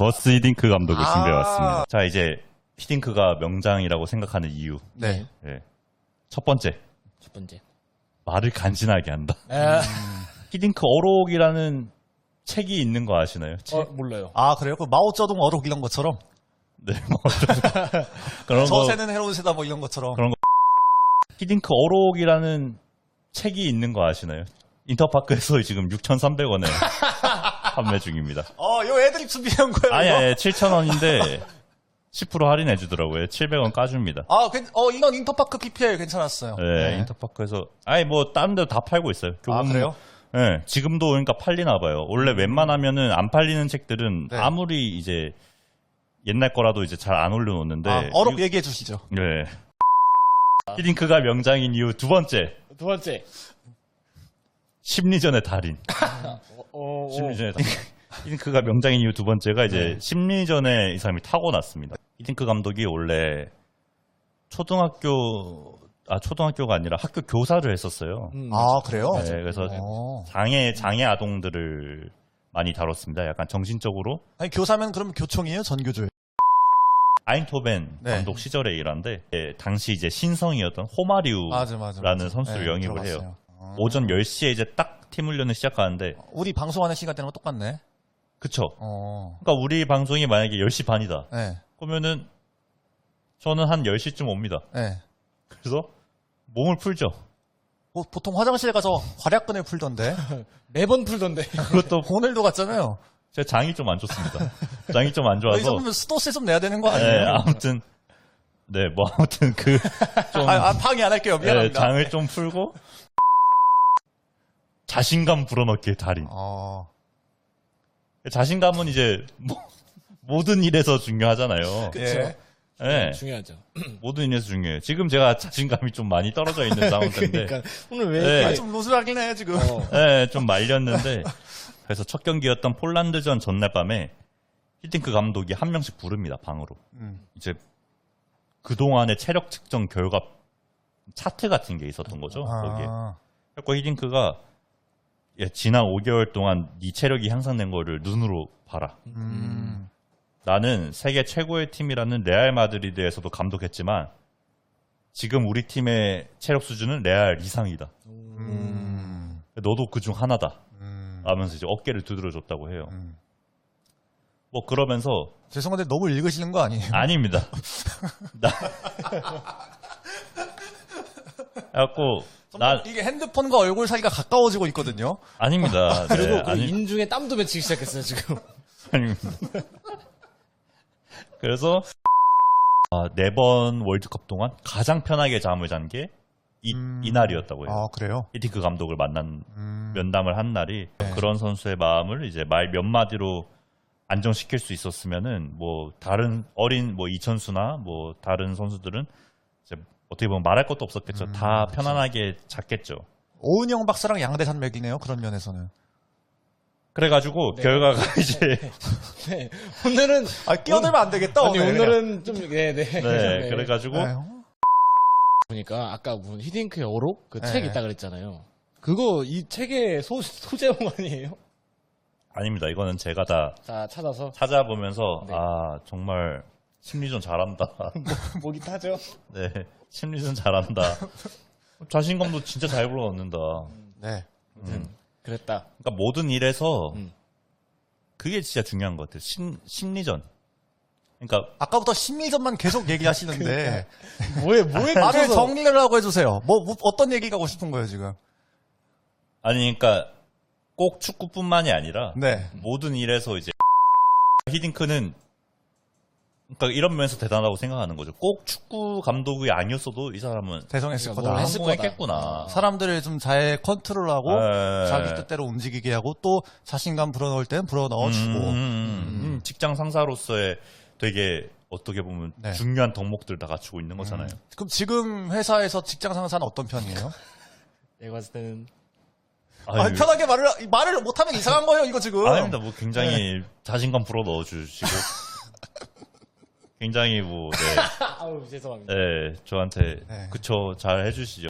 거스 히딩크 감독을 아. 준비해왔습니다. 자, 이제 히딩크가 명장이라고 생각하는 이유. 네. 예. 첫 번째, 첫 번째. 말을 간지나게 한다. 에, 히딩크 어록이라는 책이 있는 거 아시나요? 책? 어, 몰라요. 아, 그래요? 그 마오쩌둥 어록 이런 것처럼? 네, 뭐 어쩌- 그런 저 거. 새는 해로운 새다 뭐 이런 것처럼. 그런 히딩크 어록이라는 책이 있는 거 아시나요? 인터파크에서 지금 6,300원에 판매 중입니다. 어, 요 애들이 준비한 거예요. 아니, 이거? 아니, 7,000원인데 10% 할인해 주더라고요. 700원 까줍니다. 아, 괜- 어, 이건 인터파크 PPL 괜찮았어요. 네, 인터파크에서 아니 뭐 다른 데도 다 팔고 있어요. 아, 그래요? 네, 지금도 그러니까 팔리나 봐요. 원래 웬만하면은 안 팔리는 책들은 네. 아무리 이제 옛날 거라도 이제 잘 안 올려놓는데 아, 어록 이- 얘기해 주시죠. 네. 히딩크가 명장인 이유 두 번째 두 번째. 심리전의 달인. 어, 어, 어. 심리전의 달인. 히딩크가 명장인 이유 두 번째가 이제 심리전에 이 사람이 타고났습니다. 히딩크 감독이 원래 초등학교 아 초등학교가 아니라 학교 교사를 했었어요. 음, 아, 그래요? 네, 그래서 어. 장애 장애 아동들을 많이 다뤘습니다. 약간 정신적으로 아니, 교사면 그럼 교총이에요? 전교조예요? 아인토벤 네. 감독 시절의 일화인데 예, 당시 이제 신성이었던 호마리우라는 맞아, 맞아. 맞아. 선수를 네, 영입을 들어봤어요. 해요. 어. 오전 10시에 이제 딱 팀 훈련을 시작하는데 우리 방송하는 시간대랑 똑같네. 그쵸. 어. 그러니까 우리 방송이 만약에 10시 반이다. 네. 그러면은 저는 한 10시쯤 옵니다. 네. 그래서 몸을 풀죠. 뭐, 보통 화장실 가서 활약근을 풀던데. 매번 풀던데. 그것도 오늘도 갔잖아요. 제 장이 좀 안 좋습니다. 장이 좀안이 좋아서 정도면 스토스 좀 내야 되는 거 네, 아니에요? 아무튼 네, 뭐 아무튼 그 좀 아, 아, 방해 안 할게요. 네, 미안합니다. 장을 좀 풀고 자신감 불어넣기의 달인. 어. 자신감은 이제 뭐, 모든 일에서 중요하잖아요. 예. 네, 중요하죠. 모든 일에서 중요해요. 지금 제가 자신감이 좀 많이 떨어져 있는 상태인데, 그러니까 오늘 왜 네. 이렇게 아, 좀 루즈하긴 해, 지금. 어, 네, 좀 말렸는데, 그래서 첫 경기였던 폴란드전 전날 밤에 히딩크 감독이 한 명씩 부릅니다 방으로. 음. 이제 그 동안의 체력 측정 결과 차트 같은 게 있었던 거죠. 거기에. 아. 그래서 히딩크가 예, 지난 5개월 동안 네 체력이 향상된 거를 눈으로 봐라. 음. 나는 세계 최고의 팀이라는 레알 마드리드에서도 감독했지만 지금 우리 팀의 체력 수준은 레알 이상이다. 음. 너도 그 중 하나다. 음. 하면서 이제 어깨를 두드려줬다고 해요. 음. 뭐 그러면서 죄송한데 너무 읽으시는 거 아니에요? 아닙니다. 나 그래갖고 나 이게 핸드폰과 얼굴 사이가 가까워지고 있거든요. 아닙니다. 그리고 네, 그 아니, 인중에 땀도 맺히기 시작했어요 지금. 아닙니다. 그래서 아, 네번 월드컵 동안 가장 편하게 잠을 잔 게 이, 음. 이날이었다고 해요. 아, 그래요? 히딩크 감독을 만난 음. 면담을 한 날이 그런 선수의 마음을 이제 말 몇 마디로 안정시킬 수 있었으면은 뭐 다른 어린 뭐 이천수나 뭐 다른 선수들은 이제 어떻게 보면 말할 것도 없었겠죠. 음, 다 편안하게 잤겠죠. 오은영 박사랑 양대 산맥이네요. 그런 면에서는. 그래가지고 네. 결과가 이제 네. 오늘은 아, 끼어들면 안 되겠다. 아니 오늘 오늘은 좀 네네. 네, 그래가지고 그냥. 보니까 아까 무슨 히딩크의 어록 그 네. 책 있다 그랬잖아요. 그거 이 책의 소 소제목 아니에요? 아닙니다. 이거는 제가 다 자 찾아서 찾아보면서 네. 아 정말 심리전 잘한다. 목이 타죠. 네, 심리전 잘한다. 자신감도 진짜 잘 불어넣는다. 네. 음. 그랬다. 그러니까 모든 일에서 음. 그게 진짜 중요한 것 같아요. 심, 심리전. 그러니까 아까부터 심리전만 계속 얘기하시는데 뭐에 뭐에 말을 정리를 하고 해주세요. 뭐, 뭐 어떤 얘기가 하고 싶은 거예요 지금? 아니 그러니까 꼭 축구뿐만이 아니라 네. 모든 일에서 이제 히딩크는 그러니까 이런 면에서 대단하다고 생각하는 거죠. 꼭 축구 감독이 아니었어도 이 사람은 대성했을 그러니까 거다. 뭘 했을 성공했겠구나. 사람들을 좀 잘 컨트롤하고 네. 자기 뜻대로 움직이게 하고 또 자신감 불어넣을 때는 불어넣어주고 음, 음, 음, 음. 직장 상사로서의 되게 어떻게 보면 네. 중요한 덕목들 다 갖추고 있는 거잖아요. 그럼 지금 회사에서 직장 상사는 어떤 편이에요? 내가 봤을 때는 아유, 아, 편하게 말을 말을 못하면 이상한 거예요 이거 지금. 아닙니다. 뭐 굉장히 네. 자신감 불어 넣어 주시고 굉장히 뭐 네, 아우 죄송합니다. 네 저한테 네. 그쵸 잘 해주시죠.